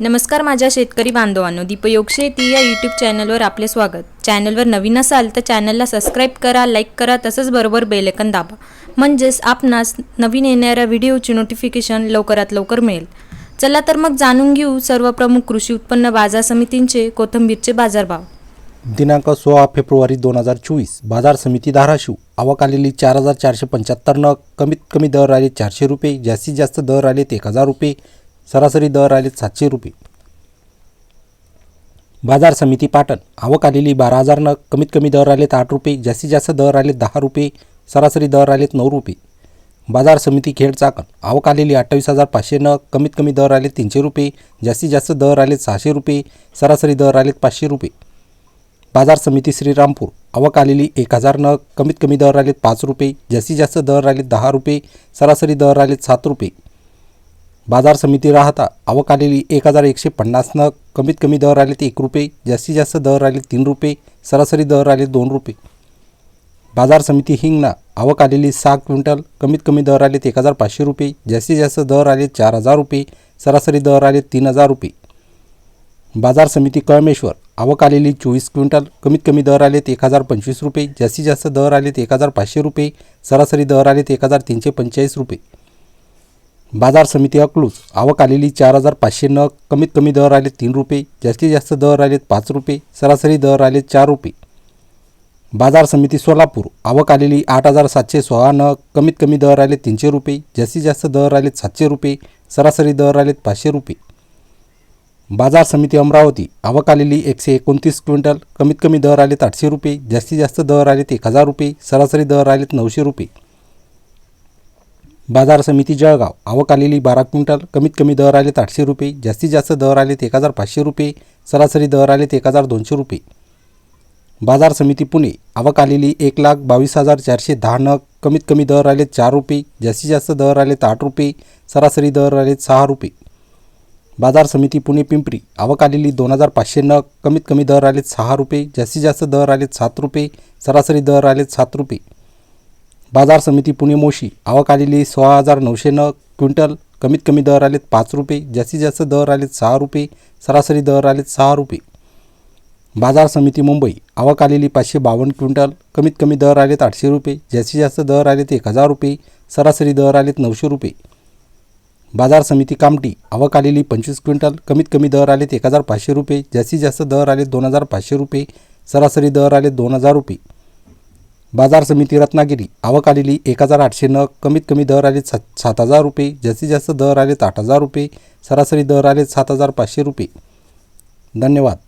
नमस्कार माझ्या शेतकरी बांधवांनो दीपयोग शेती या यूट्यूब चॅनलवर आपले स्वागत. चॅनलवर नवीन असाल तर चॅनलला सबस्क्राईब करा लाईक करा तसंच बरोबर बेलेकन दाबा. म्हणजेच आपणास नवीन येणाऱ्या व्हिडिओची नोटिफिकेशन लवकरात लवकर मिळेल. चला तर मग जाणून घेऊ सर्व प्रमुख कृषी उत्पन्न बाजार समितींचे कोथिंबीरचे बाजारभाव. दिनांक सोळा फेब्रुवारी दोन हजार चोवीस बाजार समिती धाराशिव. आवक आलेली चार हजार चारशे पंच्याहत्तर न कमीत कमी दर आले चारशे रुपये जास्तीत जास्त दर आले एक हजार रुपये. सरासरी दर आले सातशे रुपये. बाजार समिती पाटण आवक आलेली बारा हजारनं कमीत कमी दर आलेत आठ रुपये जास्तीत जास्त दर आलेत दहा रुपये सरासरी दर आलेत नऊ रुपये. बाजार समिती खेड चाकण आवक आलेली अठ्ठावीस हजार पाचशे नग कमीत कमी दर आले तीनशे रुपये जास्तीत जास्त दर आलेत सहाशे रुपये सरासरी दर आलेत पाचशे रुपये. बाजार समिती श्रीरामपूर आवक आलेली एक हजार नग कमीत कमी दर आलेत पाच रुपये जास्तीत जास्त दर आलेत दहा रुपये सरासरी दर आलेत सात रुपये. बाजार समिती राहता आवक आलेली एक हजार एकशे पन्नासनं कमीत कमी दर आले ते एक रुपये जास्तीत जास्त दर आले तीन रुपये सरासरी दर आले दोन रुपये. बाजार समिती हिंगणा आवक आलेली सहा क्विंटल कमीत कमी दर आलेत एक हजार पाचशे रुपये जास्तीत जास्त दर आले चार हजार रुपये सरासरी दर आले तीन हजार रुपये. बाजार समिती कळमेश्वर आवक आलेली चोवीस क्विंटल कमीत कमी दर आलेत एक हजार पंचवीस रुपये जास्तीत जास्त दर आले ते एक हजार पाचशे रुपये सरासरी दर आलेत एक हजार तीनशे पंचेचाळीस रुपये. बाजार समिती अकलूज आवक आलेली चार हजार पाचशे नग कमीत कमी दर आले तीन रुपये जास्तीत जास्त दर आलेत पाच रुपये सरासरी दर आले चार रुपये. बाजार समिती सोलापूर. आवक आलेली आठ हजार सातशे सोळा नग कमीत कमी दर आले तीनशे रुपये जास्तीत जास्त दर आलेत सातशे रुपये सरासरी दर आलेत पाचशे रुपये. बाजार समिती अमरावती. आवक आलेली एकशे एकोणतीस क्विंटल कमीत कमी दर आलेत आठशे रुपये जास्तीत जास्त दर आलेत एक हजार रुपये सरासरी दर आलेत नऊशे रुपये. बाजार समिती जळगाव. आवक आलेली बारा क्विंटल. कमीत कमी दर आलेत आठशे रुपये. जास्तीत जास्त दर आलेत एक हजार पाचशे रुपये. सरासरी दर आलेत एक हजार दोनशे रुपये. बाजार समिती पुणे. आवक आलेली एक लाख बावीस हजार चारशे दहा नग. कमीत कमी दर आलेत चार रुपये. जास्तीत जास्त दर आलेत आठ रुपये. सरासरी दर आलेत सहा रुपये. बाजार समिती पुणे पिंपरी. आवक आलेली दोन हजार पाचशे नग. कमीत कमी दर आलेत सहा रुपये. जास्तीत जास्त दर आलेत सात रुपये. सरासरी दर आलेत सात रुपये. बाजार समिती पुणे मोशी. आवक आलेली सोळा हजार नऊशे न क्विंटल. कमीत कमी दर आलेत पाच रुपये. जास्तीत जास्त दर आलेत सहा रुपये. सरासरी दर आलेत सहा रुपये. बाजार समिती मुंबई. आवक आलेली पाचशे बावन्न क्विंटल. कमीत कमी दर आलेत आठशे रुपये. जास्तीत जास्त दर आलेत एक हजार रुपये. सरासरी दर आलेत नऊशे रुपये. बाजार समिती कामटी. आवक आलेली पंचवीस क्विंटल. कमीत कमी दर आलेत एक हजार पाचशे रुपये. जास्तीत जास्त दर आलेत दोन हजार पाचशे रुपये. सरासरी दर आलेत दोन हजार रुपये. बाजार समिती रत्नागिरी. आवक आलेली एक हजार आठशे नग कमीत कमी दर आलेत सात सात हजार रुपये जास्तीत जास्त दर आलेत आठ हजार रुपये सरासरी दर आलेत सात हजार पाचशे रुपये. धन्यवाद.